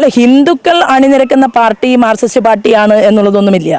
അല്ല ഹിന്ദുക്കൾ അണിനിരക്കുന്ന party Marxist പാർട്ടിയാണ് എന്നുള്ളതൊന്നുമില്ല.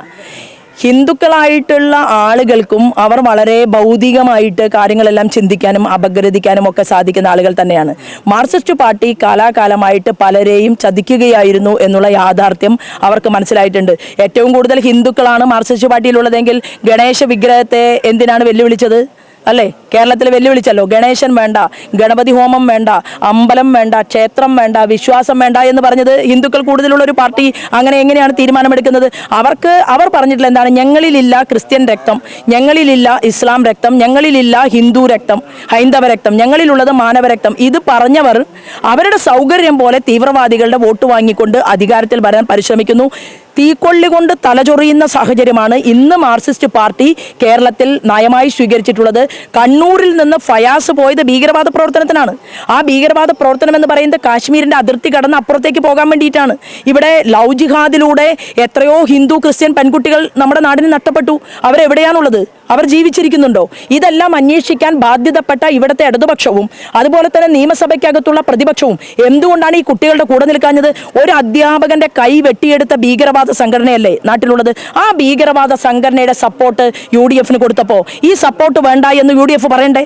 ഹിന്ദുക്കളായിട്ടുള്ള ആളുകൾക്കും അവർ വളരെ ഭൗതികമായിട്ട് കാര്യങ്ങളെല്ലാം ചിന്തിക്കാനും അപഗ്രഥിക്കാനും ഒക്കെ സാധിക്കുന്ന ആളുകൾ തന്നെയാണ്. മാർക്സിസ്റ്റ് പാർട്ടി കാലാകാലമായിട്ട് പലരെയും ചതിക്കുകയായിരുന്നു എന്നുള്ള യാഥാർത്ഥ്യം അവർക്ക് മനസ്സിലായിട്ടുണ്ട്. ഏറ്റവും കൂടുതൽ ഹിന്ദുക്കളാണ് മാർക്സിസ്റ്റ് പാർട്ടിയിലുള്ളതെങ്കിൽ ഗണേശ വിഗ്രഹത്തെ എന്തിനാണ് വെല്ലുവിളിച്ചത്? അല്ലേ? കേരളത്തിൽ വെല്ലുവിളിച്ചല്ലോ. ഗണേശൻ വേണ്ട ഗണപതി ഹോമം വേണ്ട അമ്പലം വേണ്ട ക്ഷേത്രം വേണ്ട വിശ്വാസം വേണ്ട എന്ന് പറഞ്ഞത് ഹിന്ദുക്കൾ കൂടുതലുള്ള ഒരു പാർട്ടി. അങ്ങനെ എങ്ങനെയാണ് തീരുമാനമെടുക്കുന്നത്? അവർക്ക് അവർ പറഞ്ഞിട്ടുള്ള എന്താണ്? ഞങ്ങളിലില്ല ക്രിസ്ത്യൻ രക്തം ഞങ്ങളിലില്ല ഇസ്ലാം രക്തം ഞങ്ങളിലില്ല ഹിന്ദു രക്തം ഹൈന്ദവ രക്തം ഞങ്ങളിലുള്ളത് മാനവ രക്തം. ഇത് പറഞ്ഞവർ അവരുടെ സൗകര്യം പോലെ തീവ്രവാദികളുടെ വോട്ട് വാങ്ങിക്കൊണ്ട് അധികാരത്തിൽ വരാൻ പരിശ്രമിക്കുന്നു. തീക്കൊള്ളി കൊണ്ട് തലചൊറിയുന്ന സാഹചര്യമാണ് ഇന്ന് മാർക്സിസ്റ്റ് പാർട്ടി കേരളത്തിൽ നയമായി സ്വീകരിച്ചിട്ടുള്ളത്. കണ്ണൂരിൽ നിന്ന് ഫയാസ് പോയത് ഭീകരവാദ പ്രവർത്തനത്തിനാണ്. ആ ഭീകരവാദ പ്രവർത്തനം എന്ന് പറയുന്നത് കാശ്മീരിന്റെ അതിർത്തി കടന്ന് അപ്പുറത്തേക്ക് പോകാൻ വേണ്ടിയിട്ടാണ്. ഇവിടെ ലവ് ജിഹാദിലൂടെ എത്രയോ ഹിന്ദു ക്രിസ്ത്യൻ പെൺകുട്ടികൾ നമ്മുടെ നാടിന് നഷ്ടപ്പെട്ടു. അവരെവിടെയാണുള്ളത്? അവർ ജീവിച്ചിരിക്കുന്നുണ്ടോ? ഇതെല്ലാം അന്വേഷിക്കാൻ ബാധ്യതപ്പെട്ട ഇവിടുത്തെ ഇടതുപക്ഷവും അതുപോലെ തന്നെ നിയമസഭയ്ക്കകത്തുള്ള പ്രതിപക്ഷവും എന്തുകൊണ്ടാണ് ഈ കുട്ടികളുടെ കൂടെ നിൽക്കാഞ്ഞത്? ഒരു അധ്യാപകന്റെ കൈ വെട്ടിയെടുത്ത ഭീകരവാദ സംഘടനയല്ലേ നാട്ടിലുള്ളത്? ആ ഭീകരവാദ സംഘടനയുടെ സപ്പോർട്ട് യു ഡി എഫിന് കൊടുത്തപ്പോൾ ഈ സപ്പോർട്ട് വേണ്ട എന്ന് യു ഡി എഫ് പറയണ്ടേ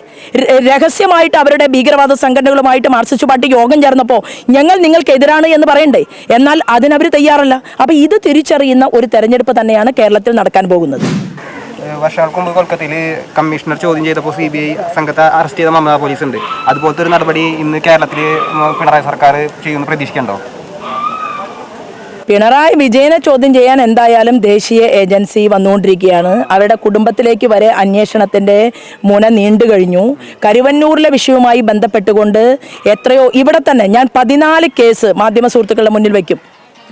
രഹസ്യമായിട്ട് അവരുടെ ഭീകരവാദ സംഘടനകളുമായിട്ട് മാർക്സിസ്റ്റ് പാർട്ടി യോഗം ചേർന്നപ്പോൾ ഞങ്ങൾ നിങ്ങൾക്കെതിരാണ് എന്ന് പറയണ്ടേ? എന്നാൽ അതിനവർ തയ്യാറല്ല. അപ്പൊ ഇത് തിരിച്ചറിയുന്ന ഒരു തെരഞ്ഞെടുപ്പ് തന്നെയാണ് കേരളത്തിൽ നടക്കാൻ പോകുന്നത്. വർഷങ്ങൾക്ക് മുമ്പ് കൊൽക്കത്തയിൽ കമ്മീഷണർ ചോദ്യം ചെയ്തപ്പോൾ സി ബി ഐ സംഘത്തെ അറസ്റ്റ് ചെയ്ത മമതാ പോലീസ് ഉണ്ട് അതുപോലത്തെ ഒരു നടപടി ഇന്ന് കേരളത്തിൽ പിണറായി സർക്കാർ ചെയ്യുമെന്ന് പ്രതീക്ഷിക്കണ്ടോ പിണറായി വിജയനെ ചോദ്യം ചെയ്യാൻ എന്തായാലും ദേശീയ ഏജൻസി വന്നുകൊണ്ടിരിക്കുകയാണ്. അവരുടെ കുടുംബത്തിലേക്ക് വരെ അന്വേഷണത്തിന്റെ മുന നീണ്ടു കഴിഞ്ഞു. കരുവന്നൂരിലെ വിഷയവുമായി ബന്ധപ്പെട്ടുകൊണ്ട് എത്രയോ ഇവിടെ തന്നെ ഞാൻ പതിനാല് കേസ് മാധ്യമ സുഹൃത്തുക്കളുടെ മുന്നിൽ വയ്ക്കും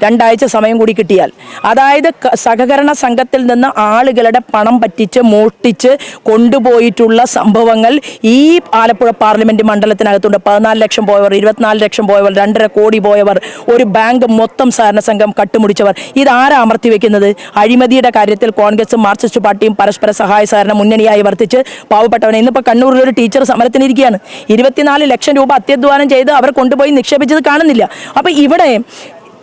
രണ്ടാഴ്ച സമയം കൂടി കിട്ടിയാൽ. അതായത് സഹകരണ സംഘത്തിൽ നിന്ന് ആളുകളുടെ പണം പറ്റിച്ച് മോഷ്ടിച്ച് കൊണ്ടുപോയിട്ടുള്ള സംഭവങ്ങൾ ഈ ആലപ്പുഴ പാർലമെന്റ് മണ്ഡലത്തിനകത്തുണ്ട്. പതിനാല് ലക്ഷം പോയവർ ഇരുപത്തിനാല് ലക്ഷം പോയവർ രണ്ടര കോടി പോയവർ ഒരു ബാങ്ക് മൊത്തം സഹകരണ സംഘം കട്ടുമുടിച്ചവർ. ഇതാരാ അമർത്തി വെക്കുന്നത്? അഴിമതിയുടെ കാര്യത്തിൽ കോൺഗ്രസും മാർക്സിസ്റ്റ് പാർട്ടിയും പരസ്പര സഹായ സഹകരണ മുന്നണിയായി വർത്തിച്ച് പാവപ്പെട്ടവനെ ഇന്നിപ്പോൾ കണ്ണൂരിൽ ഒരു ടീച്ചർ സമരത്തിനിരിക്കുകയാണ് ഇരുപത്തിനാല് ലക്ഷം രൂപ അത്യധ്വാനം ചെയ്ത് അവർ കൊണ്ടുപോയി നിക്ഷേപിച്ചത് കാണുന്നില്ല. അപ്പോൾ ഇവിടെ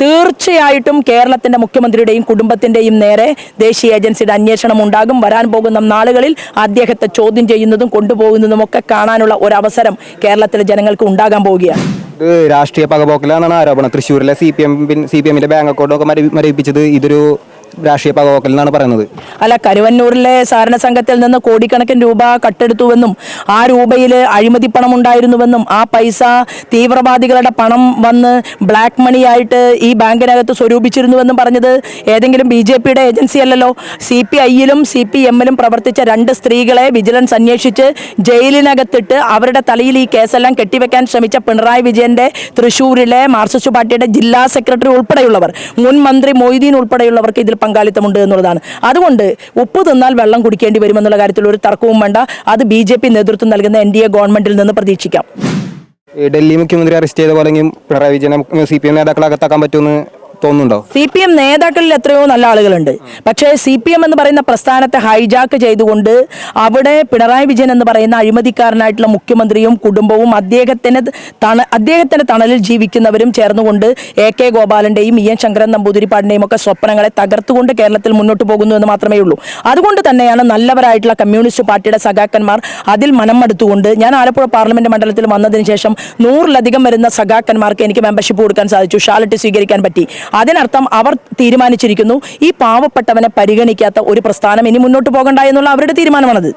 തീർച്ചയായിട്ടും കേരളത്തിന്റെ മുഖ്യമന്ത്രിയുടെയും കുടുംബത്തിന്റെയും നേരെ ദേശീയ ഏജൻസിയുടെ അന്വേഷണം ഉണ്ടാകും. വരാൻ പോകുന്ന നാളുകളിൽ അദ്ദേഹത്തെ ചോദ്യം ചെയ്യുന്നതും കൊണ്ടുപോകുന്നതും ഒക്കെ കാണാനുള്ള ഒരു അവസരം കേരളത്തിലെ ജനങ്ങൾക്ക് ഉണ്ടാകാൻ പോവുകയാണ്. രാഷ്ട്രീയ പകപോക്കലാണെന്നാണ് ആരോപണം. തൃശ്ശൂരിലെ C P M C P എമ്മിന്റെ ബാങ്ക് അക്കൗണ്ടൊക്കെ മരവി- മരവിപ്പിച്ചത് ഇതൊരു രാഷ്ട്രീയ പകപോക്കൽ എന്നാണ് പറയുന്നത്. അല്ല കരുവന്നൂരിലെ സഹകരണ സംഘത്തിൽ നിന്ന് കോടിക്കണക്കിന് രൂപ കട്ടെടുത്തുവെന്നും ആ രൂപയിൽ അഴിമതി പണം ഉണ്ടായിരുന്നുവെന്നും ആ പൈസ തീവ്രവാദികളുടെ പണം വന്ന് ബ്ലാക്ക് മണി ആയിട്ട് ഈ ബാങ്കിനകത്ത് സ്വരൂപിച്ചിരുന്നുവെന്നും പറഞ്ഞത് ഏതെങ്കിലും ബി ജെ പിയുടെ ഏജൻസി അല്ലല്ലോ. സി പി ഐയിലും സി പി എമ്മിലും പ്രവർത്തിച്ച രണ്ട് സ്ത്രീകളെ വിജിലൻസ് അന്വേഷിച്ച് ജയിലിനകത്തിട്ട് അവരുടെ തലയിൽ ഈ കേസെല്ലാം കെട്ടിവെക്കാൻ ശ്രമിച്ച പിണറായി വിജയന്റെ തൃശൂരിലെ മാർക്സിസ്റ്റ് പാർട്ടിയുടെ ജില്ലാ സെക്രട്ടറി ഉൾപ്പെടെയുള്ളവർ മുൻ മന്ത്രി മൊയ്തീൻ ഉൾപ്പെടെയുള്ളവർക്ക് ഇതിൽ പങ്കാളിത്തമുണ്ട് എന്നുള്ളതാണ്. അതുകൊണ്ട് ഉപ്പ് തിന്നാൽ വെള്ളം കുടിക്കേണ്ടി വരുമെന്നുള്ള കാര്യത്തിൽ ഒരു തർക്കവും വേണ്ട. അത് ബി ജെ പി നേതൃത്വം നൽകുന്ന എൻ ഡി എ ഗവൺമെന്റിൽ നിന്ന് പ്രതീക്ഷിക്കാം. ഡൽഹി മുഖ്യമന്ത്രി അറസ്റ്റ് ചെയ്ത പോലെ പിണറായി വിജയനെ സി പി എം നേതാക്കളെ അകത്താക്കാൻ പറ്റുമെന്ന് തോന്നുന്നുണ്ടോ സി പി എം നേതാക്കളിൽ എത്രയോ നല്ല ആളുകളുണ്ട്. പക്ഷേ സി പി എം എന്ന് പറയുന്ന പ്രസ്ഥാനത്തെ ഹൈജാക്ക് ചെയ്തുകൊണ്ട് അവിടെ പിണറായി വിജയൻ എന്ന് പറയുന്ന അഴിമതിക്കാരനായിട്ടുള്ള മുഖ്യമന്ത്രിയും കുടുംബവും അദ്ദേഹത്തിന് തണ അദ്ദേഹത്തിന്റെ തണലിൽ ജീവിക്കുന്നവരും ചേർന്നുകൊണ്ട് എ കെ ഗോപാലന്റെയും ഇ എൻ ശങ്കരൻ നമ്പൂതിരിപ്പാടിന്റെയും ഒക്കെ സ്വപ്നങ്ങളെ തകർത്തുകൊണ്ട് കേരളത്തിൽ മുന്നോട്ട് പോകുന്നു എന്ന് മാത്രമേ ഉള്ളൂ. അതുകൊണ്ട് തന്നെയാണ് നല്ലവരായിട്ടുള്ള കമ്മ്യൂണിസ്റ്റ് പാർട്ടിയുടെ സഖാക്കന്മാർ അതിൽ മനം മടുത്തുകൊണ്ട് ഞാൻ ആലപ്പുഴ പാർലമെന്റ് മണ്ഡലത്തിൽ വന്നതിന് ശേഷം നൂറിലധികം വരുന്ന സഖാക്കന്മാർക്ക് എനിക്ക് മെമ്പർഷിപ്പ് കൊടുക്കാൻ സാധിച്ചു. ഷാലറ്റ് സ്വീകരിക്കാൻ പറ്റി. അതിനർത്ഥം അവർ തീരുമാനിച്ചിരിക്കുന്നു ഈ പാവപ്പെട്ടവനെ പരിഗണിക്കാത്ത ഒരു പ്രസ്ഥാനം ഇനി മുന്നോട്ട് പോകണ്ട എന്നുള്ള അവരുടെ തീരുമാനമാണത്.